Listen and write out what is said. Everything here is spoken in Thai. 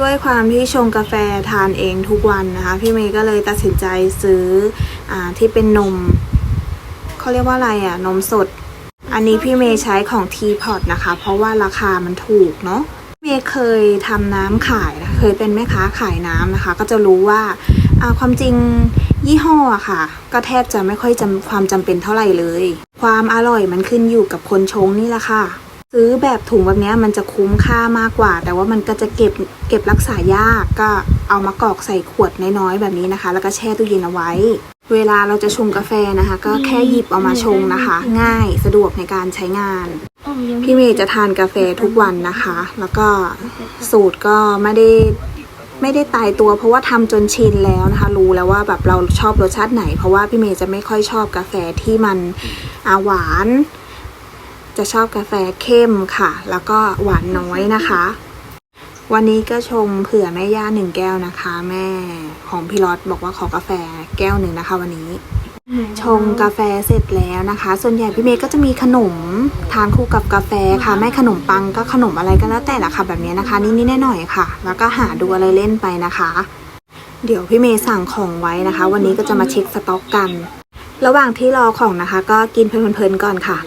ด้วยความที่ชงกาแฟทานเองทุกวันนะคะ พี่เมย์ก็เลยตัดสินใจซื้ออที่เป็นนมเขาเรียกว่าอะไรอะนมสด อันนี้พี่เมย์ใช้ของทีพอตนะคะ เพราะว่าราคามันถูกเนาะเมย์เคยทำน้ำขายนะเคยเป็นแม่ค้าขายน้ำนะคะ ก็จะรู้ว่าความจริงยี่ห้ออะค่ะ ก็แทบจะไม่ค่อยจำความจำเป็นเท่าไหร่เลย ความอร่อยมันขึ้นอยู่กับคนชงนี่แหละค่ะ ซื้อแบบถุงแบบเนี้ยมันจะคุ้มค่ามากกว่า แต่ว่ามันก็จะเก็บเก็บรักษายากก็เอามากรอกใส่ขวดน้อยๆแบบนี้นะคะ แล้วก็แช่ตู้เย็นเอาไว้ เวลาเราจะชงกาแฟนะคะ ก็แค่หยิบเอามาชงนะคะ ง่ายสะดวกในการใช้งาน พี่เมย์จะทานกาแฟทุกวันนะคะ แล้วก็สูตรก็ไม่ได้ไม่ได้ตายตัวเพราะว่าทำจนชินแล้วนะคะ รู้แล้วว่าแบบเราชอบรสชาติไหน เพราะว่าพี่เมย์จะไม่ค่อยชอบกาแฟที่มันอาหวาน จะชอบกาแฟเข้มค่ะ แล้วก็หวานน้อยนะคะ วันนี้ก็ชงเผื่อแม่ย่าหนึ่งแก้วนะคะ แม่ของพี่รอดบอกว่าขอกาแฟแก้วหนึ่งนะคะ วันนี้ ชงกาแฟเสร็จแล้วนะคะ ส่วนใหญ่พี่เมย์ก็จะมีขนมทานคู่กับกาแฟค่ะไม่ขนมปังก็ขนมอะไรก็แล้วแต่ละค่ะ แบบนี้นะคะนี่ๆหน่อยๆค่ะ แล้วก็หาดูอะไรเล่นไปนะคะ เดี๋ยวพี่เมย์สั่งของไว้นะคะ วันนี้ก็จะมาเช็คสต็อกกัน ระหว่างที่รอของนะคะ ก็กินเพลินๆก่อนค่ะ